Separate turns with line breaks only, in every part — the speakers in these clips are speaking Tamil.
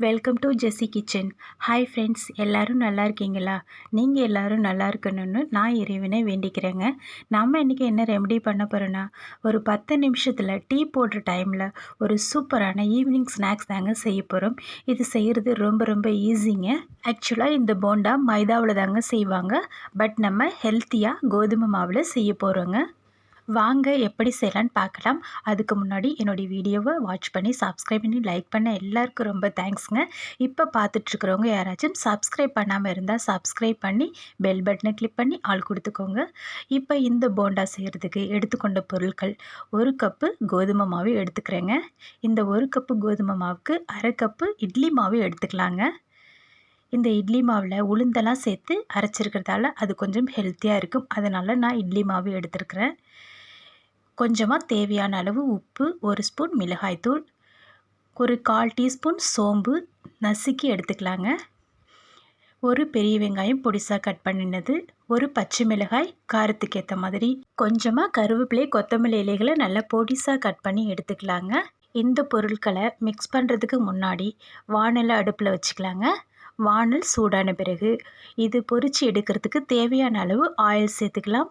Welcome to Jessie kitchen hi friends எல்லோரும் நல்லா இருக்கீங்களா? நீங்கள் எல்லோரும் நல்லா இருக்கணும்னு நான் இறைவனை வேண்டிக்கிறேங்க. நம்ம இன்றைக்கி என்ன ரெமெடி பண்ண போகிறோன்னா ஒரு பத்து நிமிஷத்தில் டீ போடுற டைமில் ஒரு சூப்பரான ஈவினிங் ஸ்நாக்ஸ் தாங்க செய்ய போகிறோம் இது செய்கிறது ரொம்ப ரொம்ப ஈஸிங்க ஆக்சுவலாக இந்த போண்டா மைதாவில் தாங்க செய்வாங்க. பட் நம்ம ஹெல்த்தியாக கோதுமை மாவில் செய்ய போகிறோங்க வாங்க எப்படி செய்யலான்னு பார்க்கலாம். அதுக்கு முன்னாடி என்னுடைய வீடியோவை வாட்ச் பண்ணி சப்ஸ்கிரைப் பண்ணி லைக் பண்ண எல்லாருக்கும் ரொம்ப தேங்க்ஸுங்க இப்போ பார்த்துட்ருக்குறவங்க யாராச்சும் சப்ஸ்கிரைப் பண்ணாமல் இருந்தால் சப்ஸ்கிரைப் பண்ணி பெல் பட்டனை கிளிக் பண்ணி ஆள் கொடுத்துக்கோங்க. இப்போ இந்த போண்டா செய்கிறதுக்கு எடுத்துக்கொண்ட பொருட்கள் ஒரு கப்பு கோதுமை மாவு எடுத்துக்கிறேங்க. இந்த ஒரு கப்பு கோதுமை மாவுக்கு அரை கப்பு இட்லி மாவு எடுத்துக்கலாங்க. இந்த இட்லி மாவில் உளுந்தெல்லாம் சேர்த்து அரைச்சிருக்கிறதால அது கொஞ்சம் ஹெல்த்தியாக இருக்கும். அதனால் நான் இட்லி மாவு எடுத்துருக்கிறேன். கொஞ்சமாக தேவையான அளவு உப்பு ஒரு ஸ்பூன் மிளகாய்த்தூள் ஒரு கால் டீஸ்பூன் சோம்பு நசுக்கி எடுத்துக்கலாங்க. ஒரு பெரிய வெங்காயம் பொடிசாக கட் பண்ணினது ஒரு பச்சை மிளகாய் காரத்துக்கு ஏற்ற மாதிரி. கொஞ்சமாக கருவேப்பிலை கொத்தமல்லி இலைகளை நல்லா பொடிசாக கட் பண்ணி எடுத்துக்கலாங்க. இந்த பொருட்களை மிக்ஸ் பண்ணுறதுக்கு முன்னாடி வானலை அடுப்பில் வச்சுக்கலாங்க. வானல் சூடான பிறகு இது பொரித்து எடுக்கிறதுக்கு தேவையான அளவு ஆயில் சேர்த்துக்கலாம்.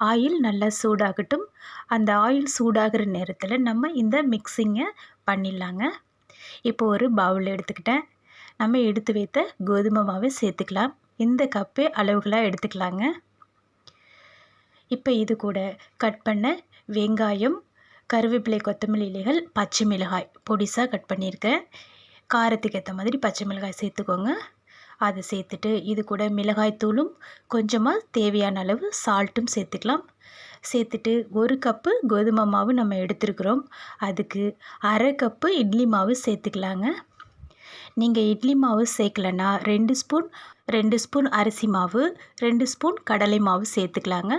ஆயில் நல்லா சூடாகட்டும். அந்த ஆயில் சூடாகிற நேரத்தில் நம்ம இந்த மிக்சிங்கை பண்ணிடலாங்க. இப்போ ஒரு பவுல் எடுத்துக்கிட்டேன். நம்ம எடுத்து வைத்த கோதுமை மாவை சேர்த்துக்கலாம். இந்த கப்பு அளவுகளாக எடுத்துக்கலாங்க. இப்போ இது கூட கட் பண்ண வெங்காயம் கருவேப்பிலை கொத்தமல்லி இலைகள் பச்சை மிளகாய் பொடிசாக கட் பண்ணியிருக்கேன். காரத்துக்கு ஏற்ற மாதிரி பச்சை மிளகாய் சேர்த்துக்கோங்க. அதை சேர்த்துட்டு இது கூட மிளகாய்த்தூளும் கொஞ்சமாக தேவையான அளவு சால்ட்டும் சேர்த்துக்கலாம். சேர்த்துட்டு ஒரு கப்பு கோதுமை மாவு நம்ம எடுத்துருக்குறோம். அதுக்கு அரை கப்பு இட்லி மாவு சேர்த்துக்கலாங்க. நீங்கள் இட்லி மாவு சேர்க்கலன்னா ரெண்டு ஸ்பூன் ரெண்டு ஸ்பூன் அரிசி மாவு ரெண்டு ஸ்பூன் கடலை மாவு சேர்த்துக்கலாங்க.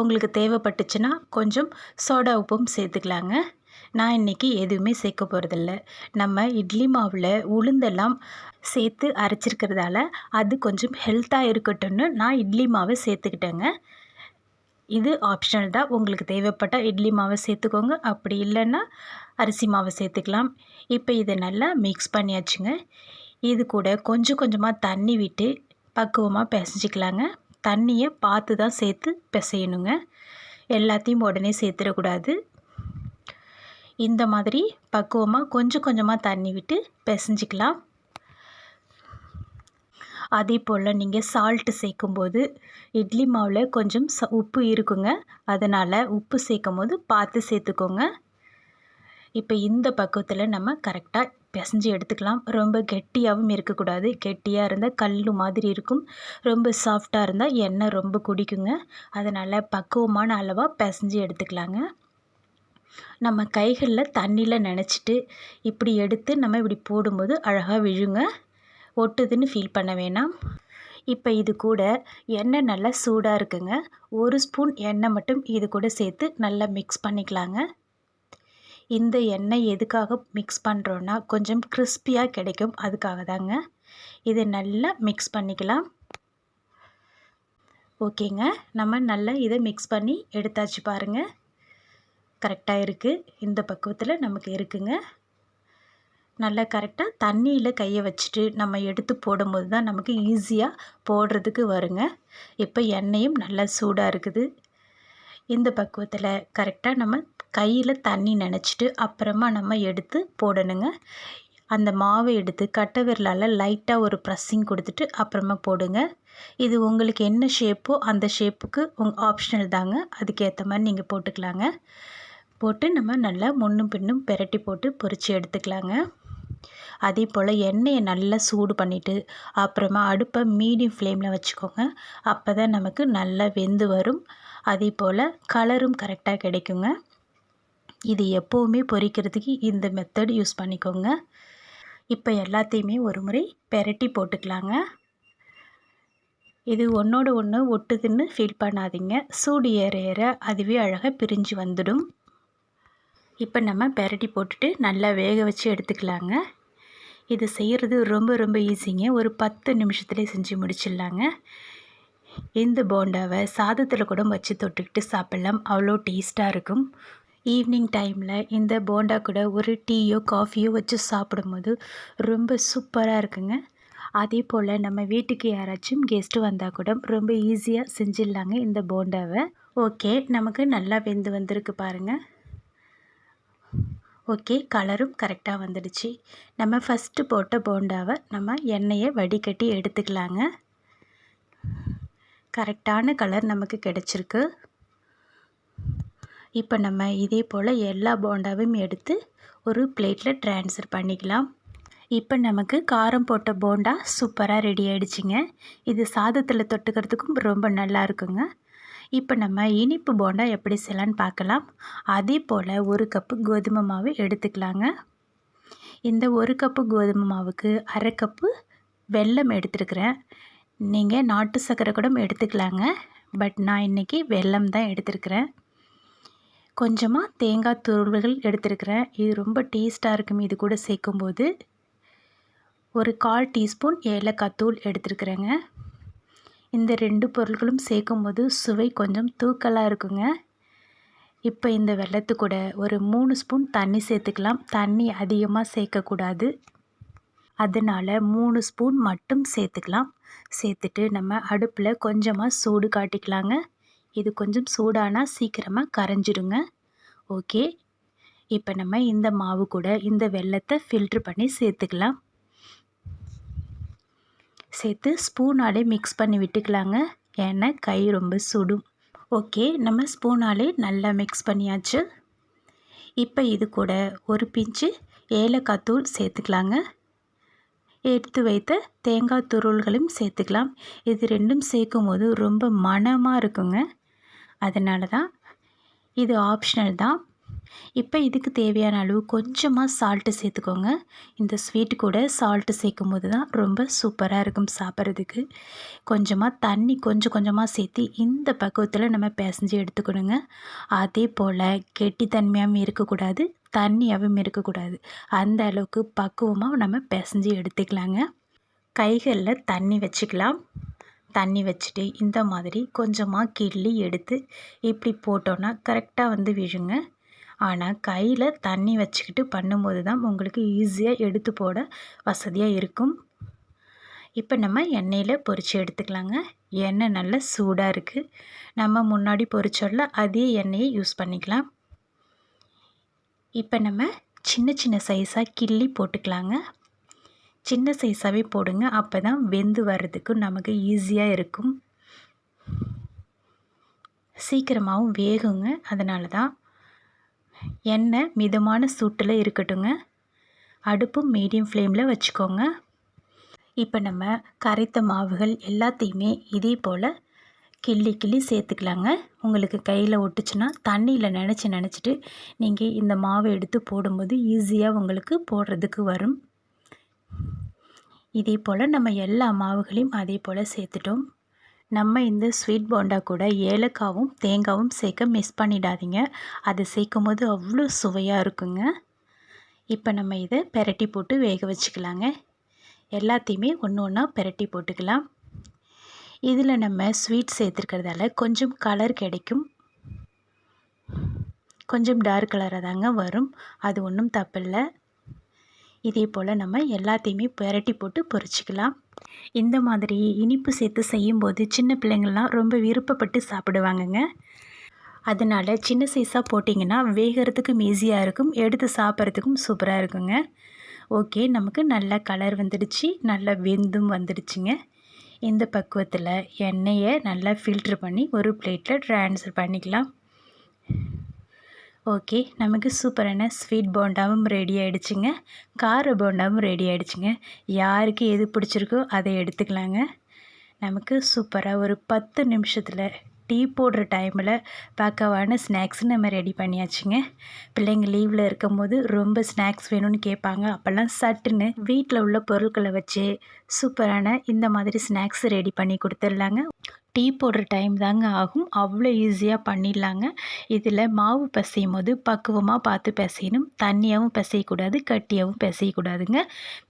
உங்களுக்கு தேவைப்பட்டுச்சுன்னா கொஞ்சம் சோடா உப்பும் சேர்த்துக்கலாங்க. நான் இன்றைக்கி எதுவுமே சேர்க்க போகிறதில்ல நம்ம இட்லி மாவில் உளுந்தெல்லாம் சேர்த்து அரைச்சிருக்கிறதால அது கொஞ்சம் ஹெல்த்தாக இருக்கட்டும்னு நான் இட்லி மாவை சேர்த்துக்கிட்டேங்க. இது ஆப்ஷனல் தான். உங்களுக்கு தேவைப்பட்டால் இட்லி மாவை சேர்த்துக்கோங்க. அப்படி இல்லைன்னா அரிசி மாவை சேர்த்துக்கலாம். இப்போ இதை நல்லா மிக்ஸ் பண்ணியாச்சுங்க. இது கூட கொஞ்சம் கொஞ்சமாக தண்ணி விட்டு பக்குவமாக பிசைஞ்சிக்கலாங்க. தண்ணியை பார்த்து தான் சேர்த்து பிசையணுங்க. எல்லாத்தையும் உடனே சேர்த்துடக்கூடாது இந்த மாதிரி பக்குவமாக கொஞ்சம் கொஞ்சமாக தண்ணி விட்டு பிசைஞ்சிக்கலாம். அதே போல் நீங்கள் சால்ட்டு சேர்க்கும்போது இட்லி மாவில் கொஞ்சம் ச உப்பு இருக்குங்க. அதனால் உப்பு சேர்க்கும் போது பார்த்து சேர்த்துக்கோங்க. இப்போ இந்த பக்குவத்தில் நம்ம கரெக்டாக பிசைஞ்சு எடுத்துக்கலாம். ரொம்ப கெட்டியாகவும் இருக்கக்கூடாது. கெட்டியாக இருந்தால் கல் மாதிரி இருக்கும். ரொம்ப சாஃப்டாக இருந்தால் எண்ணெய் ரொம்ப குடிக்குங்க. அதனால் பக்குவமான அளவாக பிசைஞ்சு எடுத்துக்கலாங்க. நம்ம கைகளில் தண்ணியில் நினச்சிட்டு இப்படி எடுத்து நம்ம இப்படி போடும்போது அழகாக விழுங்க. ஒட்டுதுன்னு ஃபீல் பண்ண வேணாம். இப்போ இது கூட எண்ணெய் நல்லா சூடாக இருக்குங்க. ஒரு ஸ்பூன் எண்ணெய் மட்டும் இது கூட சேர்த்து நல்லா மிக்ஸ் பண்ணிக்கலாங்க. இந்த எண்ணெய் எதுக்காக மிக்ஸ் பண்ணுறோன்னா கொஞ்சம் கிறிஸ்பியாக கிடைக்கும். அதுக்காக தாங்க இதை நல்லா மிக்ஸ் பண்ணிக்கலாம். ஓகேங்க. நம்ம நல்லா இதை மிக்ஸ் பண்ணி எடுத்தாச்சு பாருங்கள் கரெக்டாக இருக்குது இந்த பக்குவத்தில் நமக்கு இருக்குங்க. நல்லா கரெக்டாக தண்ணியில் கையை வச்சுட்டு நம்ம எடுத்து போடும்போது தான் நமக்கு ஈஸியாக போடுறதுக்கு வருங்க. இப்போ எண்ணெயும் நல்லா சூடாக இருக்குது. இந்த பக்குவத்தில் கரெக்டாக நம்ம கையில் தண்ணி நினச்சிட்டு அப்புறமா நம்ம எடுத்து போடணுங்க. அந்த மாவை எடுத்து கட்டை விரலால் லைட்டாக ஒரு ப்ரெஸ்ஸிங் கொடுத்துட்டு அப்புறமா போடுங்க. இது உங்களுக்கு என்ன ஷேப்போ அந்த ஷேப்புக்கு உங்கள் ஆப்ஷனல் தாங்க. அதுக்கேற்ற மாதிரி நீங்கள் போட்டுக்கலாங்க. போட்டு நம்ம நல்லா முன்னும் பின்னும் பெரட்டி போட்டு பொரித்து எடுத்துக்கலாங்க. அதே போல் எண்ணெயை நல்லா சூடு பண்ணிவிட்டு அப்புறமா அடுப்பை மீடியம் ஃப்ளேமில் வச்சுக்கோங்க. அப்போ தான் நமக்கு நல்லா வெந்து வரும். அதே போல் கலரும் கரெக்டாக கிடைக்குங்க. இது எப்போவுமே பொரிக்கிறதுக்கு இந்த மெத்தட் யூஸ் பண்ணிக்கோங்க. இப்போ எல்லாத்தையுமே ஒரு முறை பெரட்டி போட்டுக்கலாங்க. இது ஒன்றோட ஒன்று ஒட்டுதுன்னு ஃபீல் பண்ணாதீங்க. சூடு ஏற ஏற அதுவே அழகாக பிரிஞ்சு வந்துடும். இப்போ நம்ம பெரட்டி போட்டுட்டு நல்லா வேக வச்சு எடுத்துக்கலாங்க. இது செய்கிறது ரொம்ப ரொம்ப ஈஸிங்க. ஒரு பத்து நிமிஷத்துலேயே செஞ்சு முடிச்சிடலாங்க. இந்த போண்டாவை சாதத்தில் கூட வச்சு தொட்டுக்கிட்டு சாப்பிட்லாம். அவ்வளோ டேஸ்ட்டாக இருக்கும். ஈவினிங் டைமில் இந்த போண்டா கூட ஒரு டீயோ காஃபியோ வச்சு சாப்பிடும்போது ரொம்ப சூப்பராக இருக்குங்க. அதே போல் நம்ம வீட்டுக்கு யாராச்சும் கெஸ்ட்டு வந்தால் கூட ரொம்ப ஈஸியாக செஞ்சிடலாங்க இந்த போண்டாவை. ஓகே நமக்கு நல்லா வெந்து வந்திருக்கு பாருங்கள் ஓகே கலரும் கரெக்டாக வந்துடுச்சு. நம்ம ஃபஸ்ட்டு போட்ட போண்டாவை நம்ம எண்ணெயை வடிகட்டி எடுத்துக்கலாங்க. கரெக்டான கலர் நமக்கு கிடச்சிருக்கு. இப்போ நம்ம இதே போல் எல்லா போண்டாவையும் எடுத்து ஒரு பிளேட்டில் ட்ரான்ஸ்ஃபர் பண்ணிக்கலாம். இப்போ நமக்கு காரம் போட்ட போண்டா சூப்பராக ரெடி ஆகிடுச்சிங்க இது சாதத்தில் தொட்டுக்கிறதுக்கும் ரொம்ப நல்லா இருக்குங்க. இப்போ நம்ம இனிப்பு போண்டா எப்படி செய்யலான்னு பார்க்கலாம். அதே போல் ஒரு கப்பு கோதுமை மாவு எடுத்துக்கலாங்க. இந்த ஒரு கப்பு கோதுமை மாவுக்கு அரை கப்பு வெல்லம் எடுத்துருக்குறேன். நீங்கள் நாட்டு சர்க்கரை கூட எடுத்துக்கலாங்க. பட் நான் இன்றைக்கி வெல்லம் தான் எடுத்துருக்கிறேன். கொஞ்சமாக தேங்காய் துருள்கள் எடுத்துருக்கிறேன். இது ரொம்ப டேஸ்ட்டாக இருக்கும். இது கூட சேர்க்கும்போது ஒரு கால் டீஸ்பூன் ஏலக்காய் தூள் எடுத்துருக்குறேங்க. இந்த ரெண்டு பொருட்களும் சேர்க்கும்போது சுவை கொஞ்சம் தூக்கலாக இருக்குங்க. இப்போ இந்த வெள்ளத்து கூட ஒரு மூணு ஸ்பூன் தண்ணி சேர்த்துக்கலாம். தண்ணி அதிகமாக சேர்க்கக்கூடாது. அதனால் மூணு ஸ்பூன் மட்டும் சேர்த்துக்கலாம். சேர்த்துட்டு நம்ம அடுப்பில் கொஞ்சமாக சூடு காட்டிக்கலாங்க. இது கொஞ்சம் சூடானால் சீக்கிரமாக கரைஞ்சிடுங்க ஓகே. இப்போ நம்ம இந்த மாவு கூட இந்த வெள்ளத்தை ஃபில்ட்ரு பண்ணி சேர்த்துக்கலாம். சேர்த்து ஸ்பூனாலே மிக்ஸ் பண்ணி விட்டுக்கலாங்க. ஏன்னா கை ரொம்ப சுடும். ஓகே நம்ம ஸ்பூனாலே நல்லா மிக்ஸ் பண்ணியாச்சு. இப்போ இது கூட ஒரு பிஞ்சு ஏலக்காய் தூள் சேர்த்துக்கலாங்க. எடுத்து வைத்த தேங்காய் துருள்களையும் சேர்த்துக்கலாம். இது ரெண்டும் சேர்க்கும் போது ரொம்ப மனமாக இருக்குங்க. அதனால தான் இது ஆப்ஷனல் தான். இப்போ இதுக்கு தேவையான அளவு கொஞ்சமாக சால்ட்டு சேர்த்துக்கோங்க. இந்த ஸ்வீட் கூட சால்ட்டு சேர்க்கும் போது தான் ரொம்ப சூப்பராக இருக்கும் சாப்பிட்றதுக்கு. கொஞ்சமாக தண்ணி கொஞ்சம் கொஞ்சமாக சேர்த்து இந்த பக்குவத்தில் நம்ம பிசைஞ்சு எடுத்துக்கணுங்க. அதே போல் கெட்டித்தன்மையாகவும் இருக்கக்கூடாது தண்ணியாகவும் இருக்கக்கூடாது. அந்த அளவுக்கு பக்குவமாக நம்ம பிசைஞ்சு எடுத்துக்கலாங்க. கைகளில் தண்ணி வச்சுக்கலாம். தண்ணி வச்சுட்டு இந்த மாதிரி கொஞ்சமாக கிள்ளி எடுத்து இப்படி போட்டோன்னா கரெக்டாக வந்து விழுங்க. ஆனால் கையில் தண்ணி வச்சுக்கிட்டு பண்ணும்போது தான் உங்களுக்கு ஈஸியாக எடுத்து போட வசதியாக இருக்கும். இப்போ நம்ம எண்ணெயில் பொரித்து எடுத்துக்கலாங்க. எண்ணெய் நல்லா சூடாக இருக்குது நம்ம முன்னாடி பொரிச்சோல்ல அதே எண்ணெயை யூஸ் பண்ணிக்கலாம். இப்போ நம்ம சின்ன சின்ன சைஸாக கிள்ளி போட்டுக்கலாங்க. சின்ன சைஸாகவே போடுங்க. அப்போ தான் வெந்து வர்றதுக்கு நமக்கு ஈஸியாக இருக்கும். சீக்கிரமாகவும் வேகுங்க. அதனால தான் எண்ணெய் மிதமான சூட்டில் இருக்கட்டுங்க அடுப்பும் மீடியம் ஃப்ளேமில் வச்சுக்கோங்க. இப்போ நம்ம கரைத்த மாவுகள் எல்லாத்தையுமே இதே போல் கிள்ளி கிள்ளி சேர்த்துக்கலாங்க. உங்களுக்கு கையில் ஒட்டுச்சுன்னா தண்ணியில் நினச்சி நினச்சிட்டு நீங்கள் இந்த மாவை எடுத்து போடும்போது ஈஸியாக உங்களுக்கு போடுறதுக்கு வரும். இதே போல் நம்ம எல்லா மாவுகளையும் அதே போல் சேர்த்துட்டோம். நம்ம இந்த ஸ்வீட் போண்டா கூட ஏலக்காவும் தேங்காவும் சேர்க்க மிஸ் பண்ணிடாதீங்க. அது சேர்க்கும் போது அவ்வளோ சுவையாக இருக்குங்க. இப்போ நம்ம இதை பெரட்டி போட்டு வேக வச்சுக்கலாங்க. எல்லாத்தையுமே ஒன்று ஒன்றா பெரட்டி போட்டுக்கலாம். இதில் நம்ம ஸ்வீட் சேர்த்துருக்கிறதால கொஞ்சம் கலர் கிடைக்கும். கொஞ்சம் டார்க் கலராக தாங்க வரும். அது ஒன்றும் தப்பில்லை இதே போல் நம்ம எல்லாத்தையுமே பெரட்டி போட்டு பொரிச்சிக்கலாம். இந்த மாதிரி இனிப்பு சேர்த்து செய்யும்போது சின்ன பிள்ளைங்கள்லாம் ரொம்ப விருப்பப்பட்டு சாப்பிடுவாங்கங்க. அதனால் சின்ன சைஸாக போட்டிங்கன்னா வேகிறதுக்கும் ஈஸியாக இருக்கும் எடுத்து சாப்பிட்றதுக்கும் சூப்பராக இருக்குங்க. ஓகே நமக்கு நல்ல கலர் வந்துடுச்சு நல்லா வெந்தும் வந்துடுச்சுங்க. இந்த பக்குவத்தில் எண்ணெயை நல்லா ஃபில்ட்ரு பண்ணி ஒரு பிளேட்டில் ட்ரான்ஸ்ஃபர் பண்ணிக்கலாம். ஓகே நமக்கு சூப்பரான ஸ்வீட் போண்டாவும் ரெடி ஆகிடுச்சிங்க கார போண்டாவும் ரெடி ஆகிடுச்சிங்க யாருக்கு எது பிடிச்சிருக்கோ அதை எடுத்துக்கலாங்க. நமக்கு சூப்பராக ஒரு பத்து நிமிஷத்தில் டீ போடுற டைமில் பார்க்கவான ஸ்நாக்ஸ் நம்ம ரெடி பண்ணியாச்சுங்க. பிள்ளைங்க லீவில் இருக்கும் போது ரொம்ப ஸ்நாக்ஸ் வேணும்னு கேட்பாங்க. அப்போல்லாம் சட்டுன்னு வீட்டில் உள்ள பொருட்களை வச்சு சூப்பரான இந்த மாதிரி ஸ்நாக்ஸ் ரெடி பண்ணி கொடுத்துடலாங்க. டீ போடுற டைம் தாங்க ஆகும். அவ்வளோ ஈஸியாக பண்ணிடலாங்க. இதில் மாவு பிசையும் போது பக்குவமாக பார்த்து பிசையணும். தண்ணியாகவும் பிசையக்கூடாது கட்டியாகவும் பிசையக்கூடாதுங்க.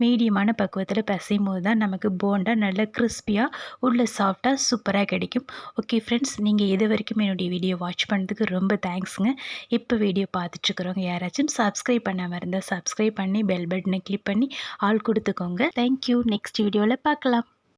மீடியமான பக்குவத்தில் பிசையும் போது தான் நமக்கு போண்டா நல்லா கிறிஸ்பியாக உள்ள சாஃப்டாக சூப்பராக கிடைக்கும். ஓகே ஃப்ரெண்ட்ஸ் நீங்கள் இது வரைக்கும் என்னுடைய வீடியோ வாட்ச் பண்ணதுக்கு ரொம்ப தேங்க்ஸுங்க. இப்போ வீடியோ பார்த்துட்ருக்குறவங்க யாராச்சும் சப்ஸ்கிரைப் பண்ணாமல் இருந்தால் சப்ஸ்கிரைப் பண்ணி பெல் பட்டனை கிளிக் பண்ணி ஆள் கொடுத்துக்கோங்க. தேங்க்யூ. நெக்ஸ்ட் வீடியோவில் பார்க்கலாம்.